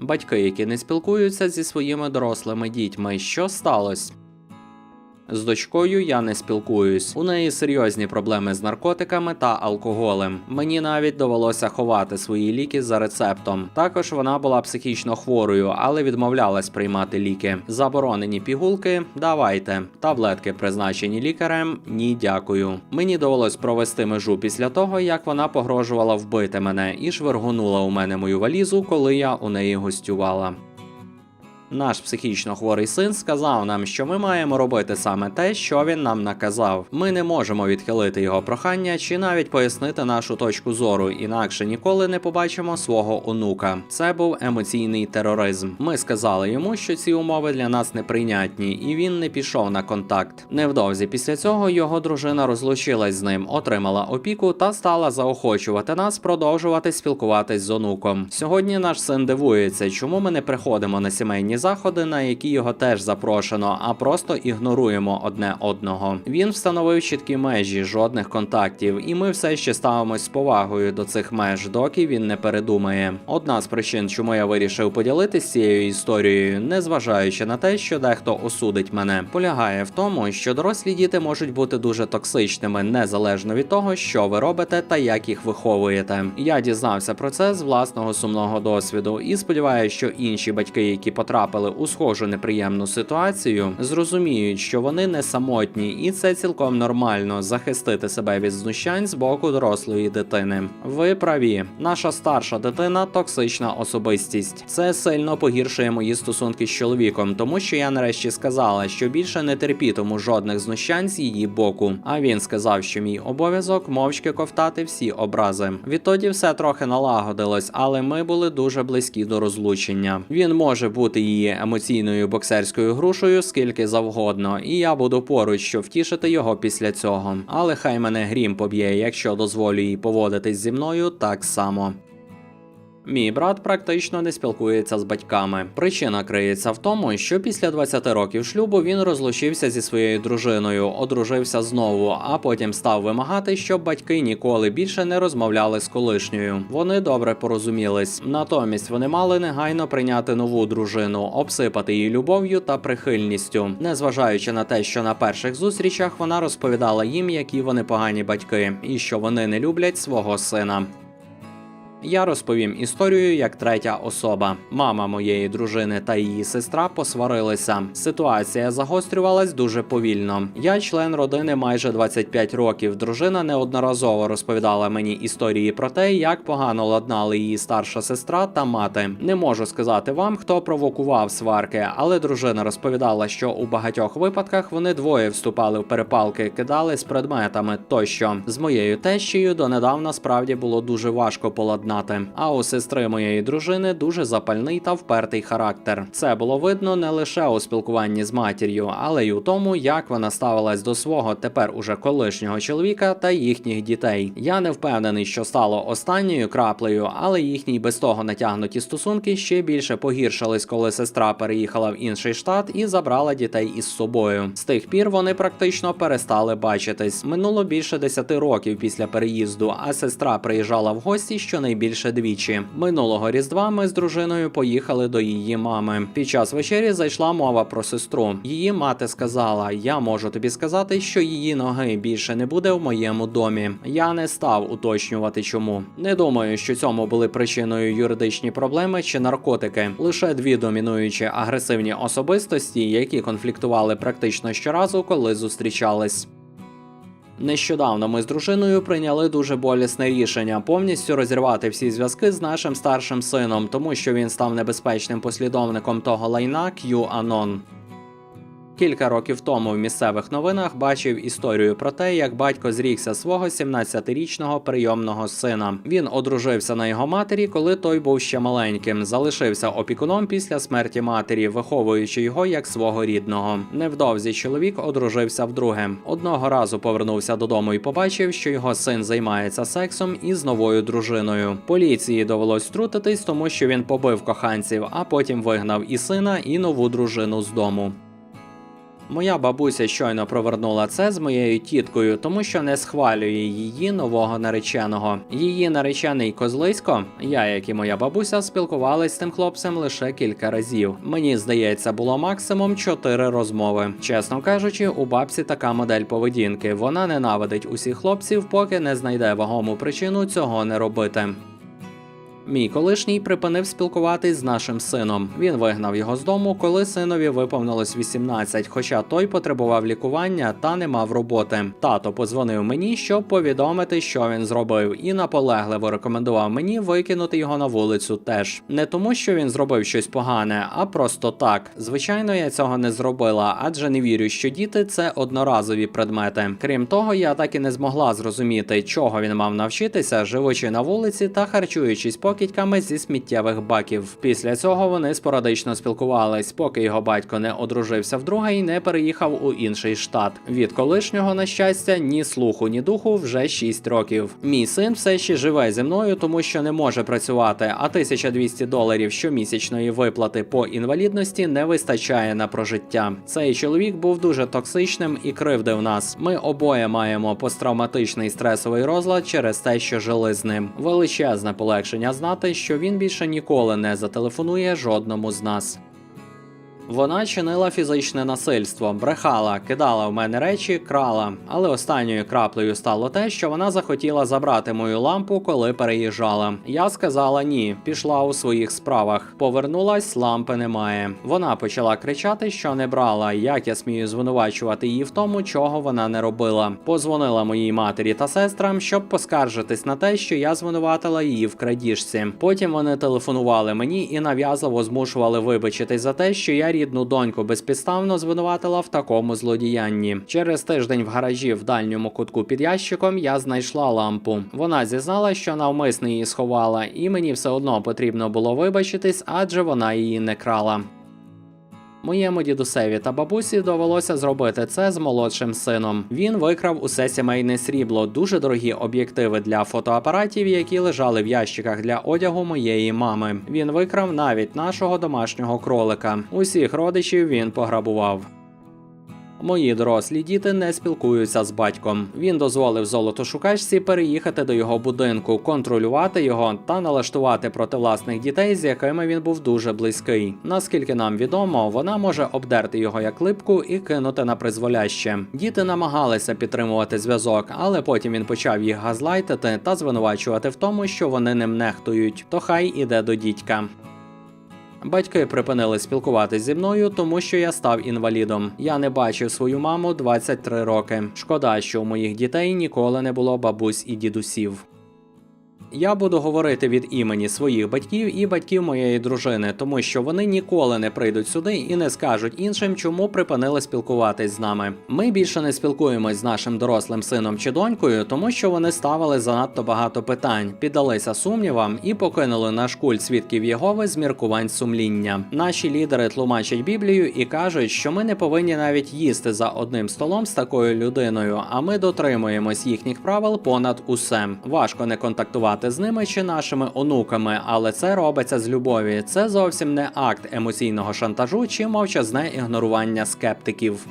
Батьки, які не спілкуються зі своїми дорослими дітьми, що сталося? З дочкою я не спілкуюсь. У неї серйозні проблеми з наркотиками та алкоголем. Мені навіть довелося ховати свої ліки за рецептом. Також вона була психічно хворою, але відмовлялась приймати ліки. Заборонені пігулки давайте. Таблетки, призначені лікарем. Ні, дякую. Мені довелось провести межу після того, як вона погрожувала вбити мене і швиргунула у мене мою валізу, коли я у неї гостювала. Наш психічно хворий син сказав нам, що ми маємо робити саме те, що він нам наказав. Ми не можемо відхилити його прохання чи навіть пояснити нашу точку зору, інакше ніколи не побачимо свого онука. Це був емоційний тероризм. Ми сказали йому, що ці умови для нас неприйнятні, і він не пішов на контакт. Невдовзі після цього його дружина розлучилась з ним, отримала опіку та стала заохочувати нас продовжувати спілкуватись з онуком. Сьогодні наш син дивується, чому ми не приходимо на сімейні заходи, на які його теж запрошено, а просто ігноруємо одне одного. Він встановив чіткі межі, жодних контактів, і ми все ще ставимось з повагою до цих меж, доки він не передумає. Одна з причин, чому я вирішив поділитися цією історією, незважаючи на те, що дехто осудить мене, полягає в тому, що дорослі діти можуть бути дуже токсичними, незалежно від того, що ви робите та як їх виховуєте. Я дізнався про це з власного сумного досвіду і сподіваюся, що інші батьки, які потрапили у схожу неприємну ситуацію, зрозуміють, що вони не самотні, і це цілком нормально захистити себе від знущань з боку дорослої дитини. Ви праві, наша старша дитина токсична особистість. Це сильно погіршує мої стосунки з чоловіком, тому що я нарешті сказала, що більше не терпітиму жодних знущань з її боку. А він сказав, що мій обов'язок мовчки ковтати всі образи. Відтоді все трохи налагодилось, але ми були дуже близькі до розлучення. Він може бути її емоційною боксерською грушею скільки завгодно, і я буду поруч, щоб втішити його після цього. Але хай мене грім поб'є, якщо дозволю їй поводитись зі мною так само. Мій брат практично не спілкується з батьками. Причина криється в тому, що після 20 років шлюбу він розлучився зі своєю дружиною, одружився знову, а потім став вимагати, щоб батьки ніколи більше не розмовляли з колишньою. Вони добре порозумілись. Натомість вони мали негайно прийняти нову дружину, обсипати її любов'ю та прихильністю, незважаючи на те, що на перших зустрічах вона розповідала їм, які вони погані батьки, і що вони не люблять свого сина. Я розповім історію як третя особа. Мама моєї дружини та її сестра посварилися. Ситуація загострювалась дуже повільно. Я член родини майже 25 років. Дружина неодноразово розповідала мені історії про те, як погано ладнали її старша сестра та мати. Не можу сказати вам, хто провокував сварки, але дружина розповідала, що у багатьох випадках вони двоє вступали в перепалки, кидали з предметами тощо. З моєю тещею донедавна справді було дуже важко поладнати. А у сестри моєї дружини дуже запальний та впертий характер. Це було видно не лише у спілкуванні з матір'ю, але й у тому, як вона ставилась до свого тепер уже колишнього чоловіка та їхніх дітей. Я не впевнений, що стало останньою краплею, але їхні без того натягнуті стосунки ще більше погіршились, коли сестра переїхала в інший штат і забрала дітей із собою. З тих пір вони практично перестали бачитись. Минуло більше 10 років після переїзду, а сестра приїжджала в гості щонайбільше двічі. Минулого різдва ми з дружиною поїхали до її мами. Під час вечері зайшла мова про сестру. Її мати сказала: Я можу тобі сказати, що її ноги більше не буде в моєму домі. Я не став уточнювати, чому. Не думаю, що цьому були причиною юридичні проблеми чи наркотики. Лише дві домінуючі агресивні особистості, які конфліктували практично щоразу, коли зустрічались. Нещодавно ми з дружиною прийняли дуже болісне рішення повністю розірвати всі зв'язки з нашим старшим сином, тому що він став небезпечним послідовником того лайна QAnon. Кілька років тому в місцевих новинах бачив історію про те, як батько зрікся свого 17-річного прийомного сина. Він одружився на його матері, коли той був ще маленьким. Залишився опікуном після смерті матері, виховуючи його як свого рідного. Невдовзі чоловік одружився вдруге. Одного разу повернувся додому і побачив, що його син займається сексом із новою дружиною. Поліції довелось втрутитись, тому що він побив коханців, а потім вигнав і сина, і нову дружину з дому. Моя бабуся щойно провернула це з моєю тіткою, тому що не схвалює її нового нареченого. Її наречений козлисько, я, як і моя бабуся, спілкувались з тим хлопцем лише кілька разів. Мені здається, було максимум чотири розмови. Чесно кажучи, у бабці така модель поведінки. Вона ненавидить усіх хлопців, поки не знайде вагому причину цього не робити. Мій колишній припинив спілкуватись з нашим сином. Він вигнав його з дому, коли синові виповнилось 18, хоча той потребував лікування та не мав роботи. Тато подзвонив мені, щоб повідомити, що він зробив, і наполегливо рекомендував мені викинути його на вулицю теж. Не тому, що він зробив щось погане, а просто так. Звичайно, я цього не зробила, адже не вірю, що діти це одноразові предмети. Крім того, я так і не змогла зрозуміти, чого він мав навчитися, живучи на вулиці та харчуючись покидьками зі сміттєвих баків. Після цього вони спорадично спілкувались, поки його батько не одружився вдруге і не переїхав у інший штат. Від колишнього, на щастя, ні слуху, ні духу вже 6 років. Мій син все ще живе зі мною, тому що не може працювати, а 1200 доларів щомісячної виплати по інвалідності не вистачає на прожиття. Цей чоловік був дуже токсичним і кривдив нас. Ми обоє маємо посттравматичний стресовий розлад через те, що жили з ним. Величезне полегшення знати, що він більше ніколи не зателефонує жодному з нас. Вона чинила фізичне насильство, брехала, кидала в мене речі, крала. Але останньою краплею стало те, що вона захотіла забрати мою лампу, коли переїжджала. Я сказала ні, пішла у своїх справах. Повернулась, лампи немає. Вона почала кричати, що не брала. Як я смію звинувачувати її в тому, чого вона не робила. Позвонила моїй матері та сестрам, щоб поскаржитись на те, що я звинуватила її в крадіжці. Потім вони телефонували мені і нав'язливо змушували вибачитись за те, що я рідну доньку безпідставно звинуватила в такому злодіянні. Через тиждень в гаражі в дальньому кутку під ящиком я знайшла лампу. Вона зізнала, що навмисно її сховала, і мені все одно потрібно було вибачитись, адже вона її не крала. Моєму дідусеві та бабусі довелося зробити це з молодшим сином. Він викрав усе сімейне срібло, дуже дорогі об'єктиви для фотоапаратів, які лежали в ящиках для одягу моєї мами. Він викрав навіть нашого домашнього кролика. Усіх родичів він пограбував. Мої дорослі діти не спілкуються з батьком. Він дозволив золотошукачці переїхати до його будинку, контролювати його та налаштувати проти власних дітей, з якими він був дуже близький. Наскільки нам відомо, вона може обдерти його як липку і кинути на призволяще. Діти намагалися підтримувати зв'язок, але потім він почав їх газлайтити та звинувачувати в тому, що вони ним нехтують. То хай іде до дідька. Батьки припинили спілкуватися зі мною, тому що я став інвалідом. Я не бачив свою маму 23 роки. Шкода, що у моїх дітей ніколи не було бабусь і дідусів. Я буду говорити від імені своїх батьків і батьків моєї дружини, тому що вони ніколи не прийдуть сюди і не скажуть іншим, чому припинили спілкуватись з нами. Ми більше не спілкуємось з нашим дорослим сином чи донькою, тому що вони ставили занадто багато питань, піддалися сумнівам і покинули наш культ свідків Єгови з міркувань сумління. Наші лідери тлумачать Біблію і кажуть, що ми не повинні навіть їсти за одним столом з такою людиною, а ми дотримуємось їхніх правил понад усе. Важко не контактувати з ними чи нашими онуками, але це робиться з любові. Це зовсім не акт емоційного шантажу чи мовчазне ігнорування скептиків.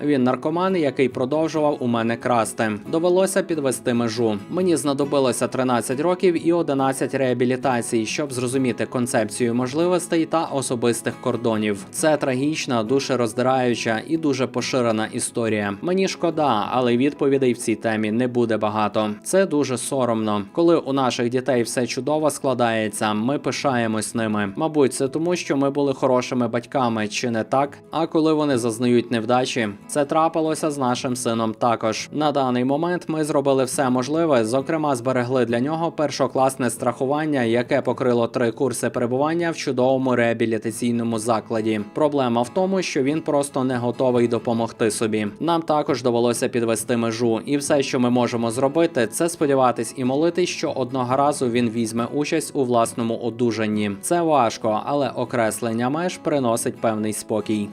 Він наркоман, який продовжував у мене красти. Довелося підвести межу. Мені знадобилося 13 років і 11 реабілітацій, щоб зрозуміти концепцію можливостей та особистих кордонів. Це трагічна, душероздираюча і дуже поширена історія. Мені шкода, але відповідей в цій темі не буде багато. Це дуже соромно. Коли у наших дітей все чудово складається, ми пишаємось ними. Мабуть, це тому, що ми були хорошими батьками, чи не так? А коли вони зазнають невдачі, це трапилося з нашим сином також. На даний момент ми зробили все можливе. Зокрема, зберегли для нього першокласне страхування, яке покрило три курси перебування в чудовому реабілітаційному закладі. Проблема в тому, що він просто не готовий допомогти собі. Нам також довелося підвести межу, і все, що ми можемо зробити, це сподіватись і молитись, що одного разу він візьме участь у власному одужанні. Це важко, але окреслення меж приносить певний спокій.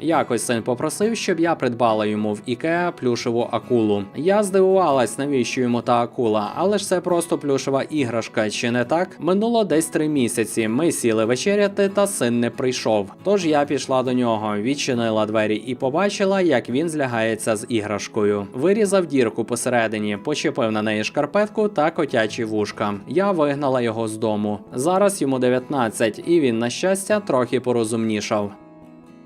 Якось син попросив, щоб я придбала йому в Ікеа плюшеву акулу. Я здивувалась, навіщо йому та акула, але ж це просто плюшева іграшка, чи не так? Минуло десь три місяці. Ми сіли вечеряти, та син не прийшов. Тож я пішла до нього, відчинила двері і побачила, як він злягається з іграшкою. Вирізав дірку посередині, почепив на неї шкарпетку та котячі вушка. Я вигнала його з дому. Зараз йому 19, і він, на щастя, трохи порозумнішав.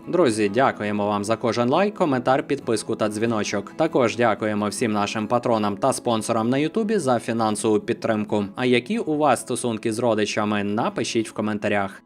Друзі, дякуємо вам за кожен лайк, коментар, підписку та дзвіночок. Також дякуємо всім нашим патронам та спонсорам на Ютубі за фінансову підтримку. А які у вас стосунки з родичами, напишіть в коментарях.